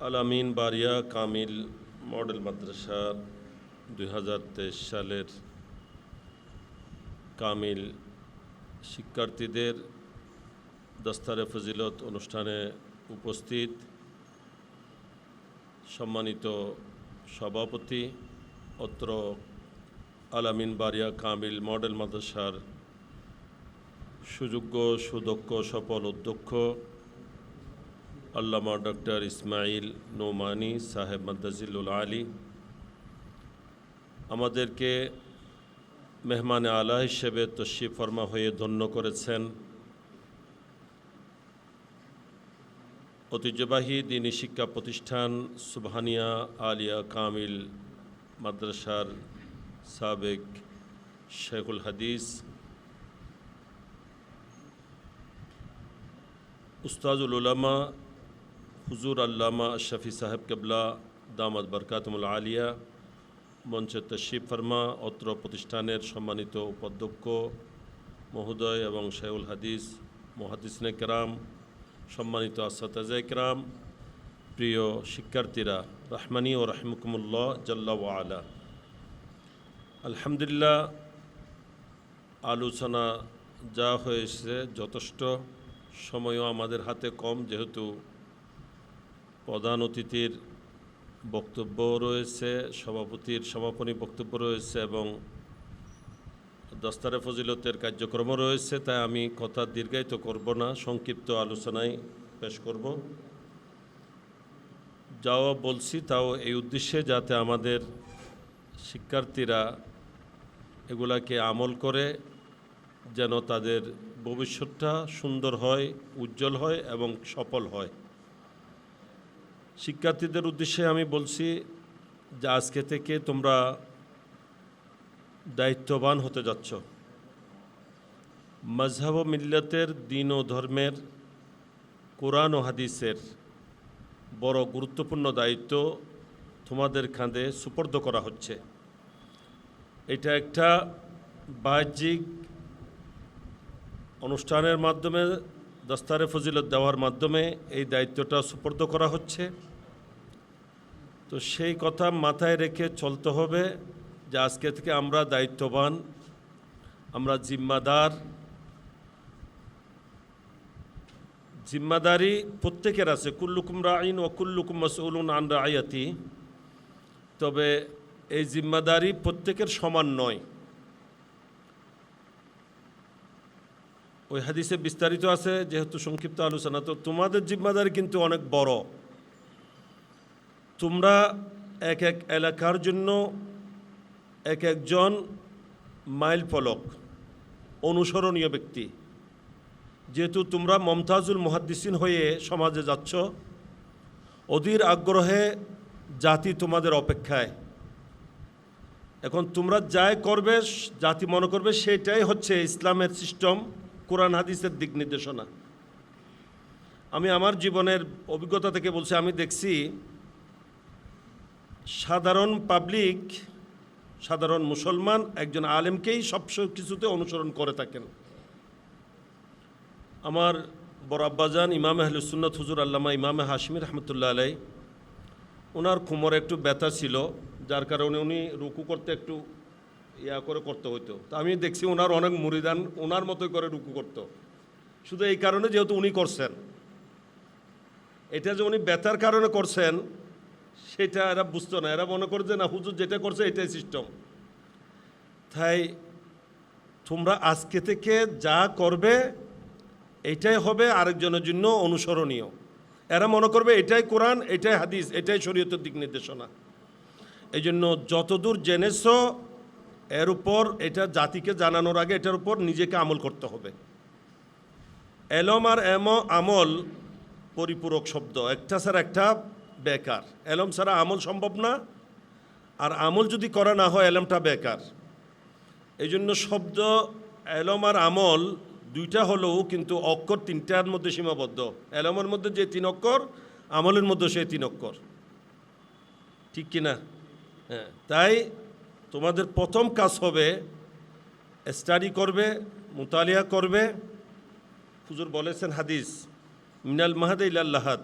আলামিন বারিয়া কামিল মডেল মাদ্রাসা দুই সালের কামিল শিক্ষার্থীদের দস্তারে ফজিলত অনুষ্ঠানে উপস্থিত সম্মানিত সভাপতি, অত্র আলামিন বারিয়া কামিল মডেল মাদ্রাসার সুযোগ্য সুদক্ষ সফল অধ্যক্ষ আল্লামা ডক্টর ইসমাইল নোমানি সাহেব মাদ্দাজিল্লুল আলী আমাদেরকে মেহমানে আলা হিসেবে তশিফ ফরমা হয়ে ধন্য করেছেন। ঐতিহ্যবাহী দিনী শিক্ষা প্রতিষ্ঠান সুবহানিয়া আলিয়া কামিল মাদ্রাসার সাবেক শেখুল হাদিস। উস্তাজুল উলামা হুজুর আল্লামা শফি সাহেব কেবলা দামাদ বরকাতমুল আলিয়া, মঞ্চে তশিফ ফার্মা, অত্র প্রতিষ্ঠানের সম্মানিত উপাধ্যক্ষ, মহোদয় এবং শেহুল হাদিস, মহাদিসনে কেরাম, সম্মানিত আসাতাজা কেরাম, প্রিয় শিক্ষার্থীরা, রহমানি ও রহমকুমুল্লাহ জাল্লা আলা। আলহামদুলিল্লাহ, আলোচনা যা হয়েছে যথেষ্ট, সময়ও আমাদের হাতে কম, যেহেতু প্রধান অতিথির বক্তব্য রয়েছে, সভাপতির সমাপনী বক্তব্য রয়েছে এবং দস্তারে ফজিলতের কার্যক্রমও রয়েছে, তাই আমি কথা দীর্ঘায়িত করব না, সংক্ষিপ্ত আলোচনায় পেশ করব। যাও বলছি তাও এই উদ্দেশ্যে যাতে আমাদের শিক্ষার্থীরা এগুলাকে আমল করে, যেন তাদের ভবিষ্যৎটা সুন্দর হয়, উজ্জ্বল হয় এবং সফল হয়। শিক্ষার্থীদের উদ্দেশ্যে আমি বলছি যে আজকে থেকে তোমরা দায়িত্ববান হতে যাচ্ছ। মজহব মিল্লতের দিন ও ধর্মের কোরআন ও হাদিসের বড় গুরুত্বপূর্ণ দায়িত্ব তোমাদের কাঁধে সুপর্দ করা হচ্ছে। এটা একটা বাহ্যিক অনুষ্ঠানের মাধ্যমে, দস্তারে ফজিলত দেওয়ার মাধ্যমে এই দায়িত্বটা সুপর্দ করা হচ্ছে। তো সেই কথা মাথায় রেখে চলতে হবে যে আজকে থেকে আমরা দায়িত্ববান, আমরা জিম্মাদার। জিম্মাদারি প্রত্যেকের আছে, কুল্লুকুম রাইন ও কুল্লুকুম মসউলুন আন রায়াতি তবে এই জিম্মাদারি প্রত্যেকের সমান নয়। ওই হাদিসে বিস্তারিত আছে, যেহেতু সংক্ষিপ্ত আলোচনা, তো তোমাদের জিম্মাদারি কিন্তু অনেক বড়। তোমরা এক এক এলাকার জন্য এক একজন মাইল ফলক অনুসরণীয় ব্যক্তি। যেহেতু তোমরা মমতাজুল মুহাদ্দিসিন হয়ে সমাজে যাচ্ছ, অধীর আগ্রহে জাতি তোমাদের অপেক্ষায়। এখন তোমরা যাই করবে, জাতি মনে করবে সেটাই হচ্ছে ইসলামের সিস্টেম, কোরআন, হাদিসের দিক নির্দেশনা। আমি আমার জীবনের অভিজ্ঞতা থেকে বলছি, আমি দেখছি সাধারণ পাবলিক, সাধারণ মুসলমান একজন আলেমকেই সব কিছুতে অনুসরণ করে থাকেন। আমার বড় আব্বাজান ইমাম আহলুসুন্নত হুজুর আল্লামা ইমামে হাসমি রহমতুল্লাহ আলাই ওনার কোমরে একটু ব্যথা ছিল, যার কারণে উনি রুকু করতে একটু ইয়া করে করতে হইতো। তা আমি দেখছি ওনার অনেক মুরিদান ওনার মতোই করে রুকু করতো। শুধু এই কারণে যেহেতু উনি করছেন। এটা যে উনি ব্যথার কারণে করছেন সেটা এরা বুঝতো না। এরা মনে করে যে, না, হুজুর যেটা করছে, এটাই সিস্টেম তাই তোমরা আজকে থেকে যা করবে, এটাই হবে আরেকজনের জন্য অনুসরণীয়। এরা মনে করবে, এটাই কোরআন, এটাই হাদিস, এটাই শরীয়তের দিক নির্দেশনা। এই জন্য যতদূর জেনেছ, এর উপর এটা জাতিকে জানানোর আগে এটার উপর নিজেকে আমল করতে হবে। এলম আর এম আমল পরিপূরক শব্দ। একটা স্যার একটা বেকার। এলম ছাড়া আমল সম্ভব না, আর আমল যদি করা না হয়, এলমটা বেকার। এই জন্য শব্দ, এলম আর আমল দুইটা হলেও কিন্তু অক্ষর তিনটার মধ্যে সীমাবদ্ধ। এলমের মধ্যে যে তিন অক্ষর, আমলের মধ্যে সেই তিন অক্ষর। ঠিক কিনা? হ্যাঁ তাই তোমাদের প্রথম কাজ হবে, স্টাডি করবে, মুতালিয়া করবে। হুজুর বলেছেন হাদিস, মিনাল মাহাদে ইলাল্লাহাদ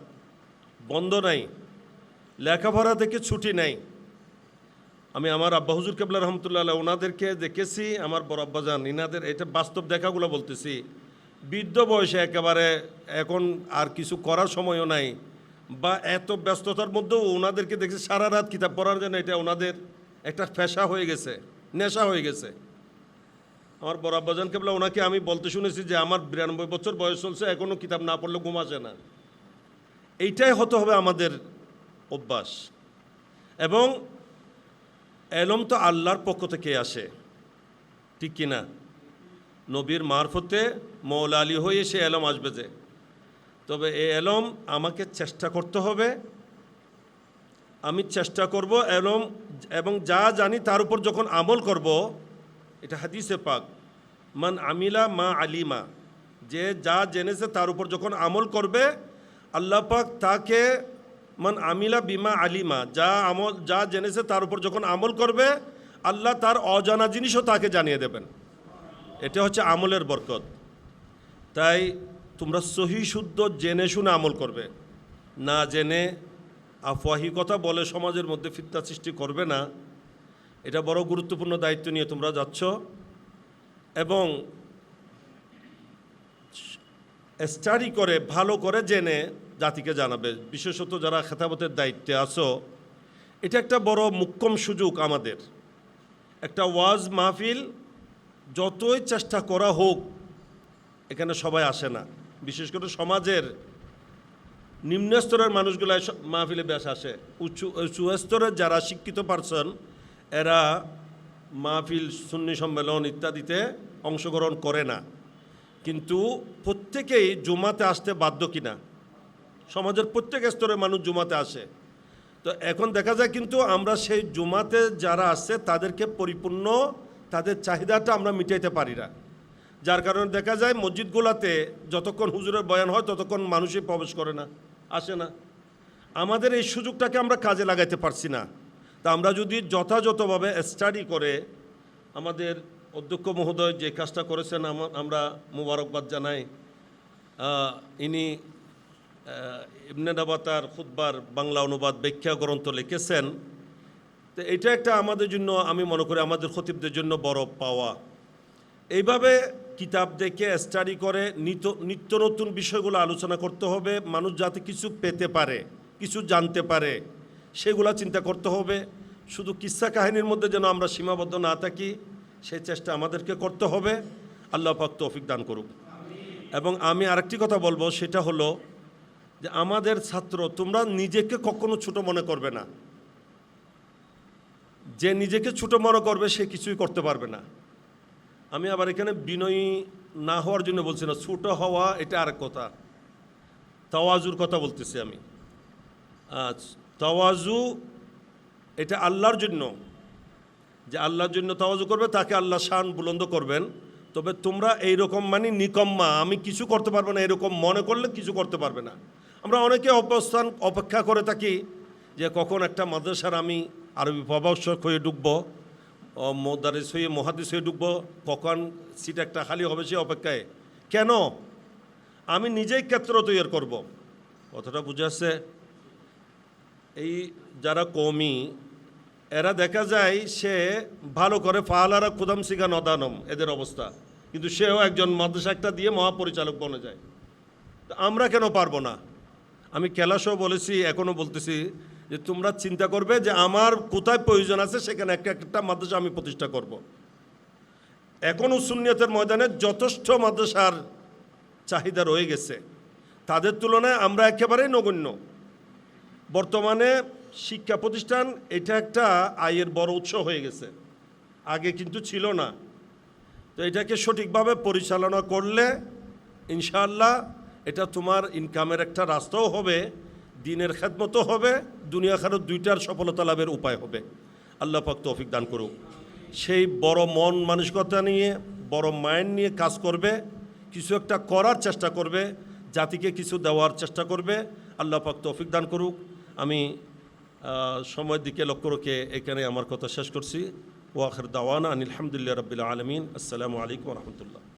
বন্ধ নাই। লেখাপড়া থেকে ছুটি নেই। আমি আমার আব্বা হুজুর কেবলা রহমতুল্লাহ আলাহ ওনাদেরকে দেখেছি, আমার বড় আব্বাজান ইনাদের এটা বাস্তব দেখাগুলো বলতেছি। বৃদ্ধ বয়সে একেবারে এখন আর কিছু করার সময়ও নাই বা এত ব্যস্ততার মধ্যেও ওনাদেরকে দেখছি সারা রাত কিতাব পড়ার জন্য, এটা ওনাদের একটা ফেসা হয়ে গেছে, নেশা হয়ে গেছে। আমার বড় আব্বাজান কেবলা, ওনাকে আমি বলতে শুনেছি যে আমার বিরানব্বই বছর বয়স চলছে এখনও কিতাব না পড়লে ঘুম আসে না। এইটাই হতে হবে আমাদের অভ্যাস এবং এলম তো আল্লাহর পক্ষ থেকে আসে। ঠিক কিনা? নবীর মারফতে মৌলা আলী হয়ে সে এলম আসবে যে। তবে এই এলম আমাকে চেষ্টা করতে হবে। আমি চেষ্টা করব এলম এবং যা জানি তার উপর যখন আমল করব, এটা হাদিসে পাক। মান আমিলা মা আলিমা। যে যা জেনেছে তার উপর যখন আমল করবে, আল্লাহ পাক তাকে মান আমিলা বিমা আলিমা, যা আমল, যা জেনেছে তার উপর যখন আমল করবে, আল্লাহ তার অজানা জিনিসও তাকে জানিয়ে দেবেন। এটা হচ্ছে আমলের বরকত। তাই তোমরা সহি শুদ্ধ জেনে শুনে আমল করবে। না জেনে আফওয়াহি কথা বলে সমাজের মধ্যে ফিতনা সৃষ্টি করবে না। এটা বড় গুরুত্বপূর্ণ দায়িত্ব নিয়ে তোমরা যাচ্ছ। এবং স্টাডি করে, ভালো করে জেনে জাতিকে জানাবে। বিশেষত যারা খেতাবতের দায়িত্বে আছো, এটা একটা বড় মুখ্যম সুযোগ আমাদের। একটা ওয়াজ মাহফিল যতই চেষ্টা করা হোক, এখানে সবাই আসে না। বিশেষ করে সমাজের নিম্ন স্তরের মানুষগুলো মাহফিলে বেশ আসে। উঁচু উঁচু স্তরের যারা শিক্ষিত পারসন এরা মাহফিল, সুন্নি সম্মেলন ইত্যাদিতে অংশগ্রহণ করে না। কিন্তু প্রত্যেকেই জুমাতে আসতে বাধ্য কিনা? সমাজের প্রত্যেক স্তরের মানুষ জুমাতে আসে। তো এখন দেখা যায় কিন্তু আমরা সেই জুমাতে যারা আসছে, তাদেরকে পরিপূর্ণ তাদের চাহিদাটা আমরা মিটাইতে পারি না। যার কারণে দেখা যায় মসজিদগুলোতে যতক্ষণ হুজুরের বয়ান হয়, ততক্ষণ মানুষই প্রবেশ করে না, আসে না। আমাদের এই সুযোগটাকে আমরা কাজে লাগাইতে পারছি না। তা আমরা যদি যথাযথভাবে স্টাডি করে আমাদের অধ্যক্ষ মহোদয় যে কাজটা করেছেন, আমা- আমরা মুবারকবাদ জানাই। ইনি আহ, ইবনে নাবাতার খুদ্বার বাংলা অনুবাদ ব্যাখ্যা গ্রন্থ লিখেছেন। তো এটা একটা আমাদের জন্য আমি মনে করি আমাদের খতিবদের জন্য বড় পাওয়া। এইভাবে কিতাব দেখে স্টাডি করে নিত নিত্য নতুন বিষয়গুলো আলোচনা করতে হবে। মানুষ যাতে কিছু পেতে পারে কিছু জানতে পারে সেগুলা চিন্তা করতে হবে। শুধু কিস্সা কাহিনীর মধ্যে যেন আমরা সীমাবদ্ধ না থাকি সেই চেষ্টা আমাদেরকে করতে হবে। আল্লাহ পাক তৌফিক দান করুক। এবং আমি আরেকটি কথা বলব সেটা হলো যে আমাদের ছাত্র, তোমরা নিজেকে কখনো ছোট মনে করবে না। যে নিজেকে ছোট মনে করবে, সে কিছুই করতে পারবে না। আমি আবার এখানে বিনয়ী না হওয়ার জন্য বলছি না, ছোট হওয়া এটা আরেক কথা। তাওয়াজুর কথা বলতেছি আমি। তাওয়াজু এটা আল্লাহর জন্য। যে আল্লাহর জন্য তাওয়াজু করবে, তাকে আল্লাহ শান বুলন্দ করবেন। তবে তোমরা এইরকম মানে নিকম্মা, আমি কিছু করতে পারব না, এরকম মনে করলে কিছু করতে পারবে না। আমরা অনেকে অবস্থান অপেক্ষা করে থাকি যে কখন একটা মাদ্রাসার আমি আরবি প্রভাবক হয়ে ঢুকবো মোদারিস হয়ে, মহাদিস হয়ে ঢুকবো, কখন সিট একটা খালি হবে সে অপেক্ষায়। কেন? আমি নিজেই ক্ষেত্র তৈরি করব। কথাটা বুঝে আসছে? এই যারা কমি এরা দেখা যায় সে ভালো করে ফাহালারা কুদাম সিগা নদানম, এদের অবস্থা। কিন্তু সেও একজন মাদ্রাসা একটা দিয়ে মহাপরিচালক বনে যায়। আমরা কেন পারব না? আমি ক্যালাসও বলেছি, এখনও বলতেছি যে তোমরা চিন্তা করবে যে আমার কোথায় প্রয়োজন আছে, সেখানে একটা একটা মাদ্রাসা আমি প্রতিষ্ঠা করব। এখনও সুন্নিয়তের ময়দানে যথেষ্ট মাদ্রাসার চাহিদা রয়ে গেছে। তাদের তুলনায় আমরা একেবারেই নগণ্য। বর্তমানে শিক্ষা প্রতিষ্ঠান এটা একটা আয়ের বড় উৎস হয়ে গেছে। আগে কিন্তু ছিল না। তো এটাকে সঠিকভাবে পরিচালনা করলে ইনশাআল্লাহ এটা তোমার ইনকামের একটা রাস্তাও হবে, দিনের খেদমতো হবে, দুনিয়া খারত দুইটার সফলতা লাভের উপায় হবে। আল্লাহ পাক তৌফিক দান করুক। সেই বড় মন মানসিকতা নিয়ে, বড় মাইন্ড নিয়ে কাজ করবে, কিছু একটা করার চেষ্টা করবে, জাতিকে কিছু দেওয়ার চেষ্টা করবে, আল্লাহ পাক তৌফিক দান করুক। আমি সময়ের দিকে লক্ষ্য রেখে এখানে আমার কথা শেষ করছি। ওয়াখর দাওয়ানা আনিল আলহামদুলিল্লাহ রবিল আলমিন। আসসালামু আলাইকুম রহমতুল্লাহ।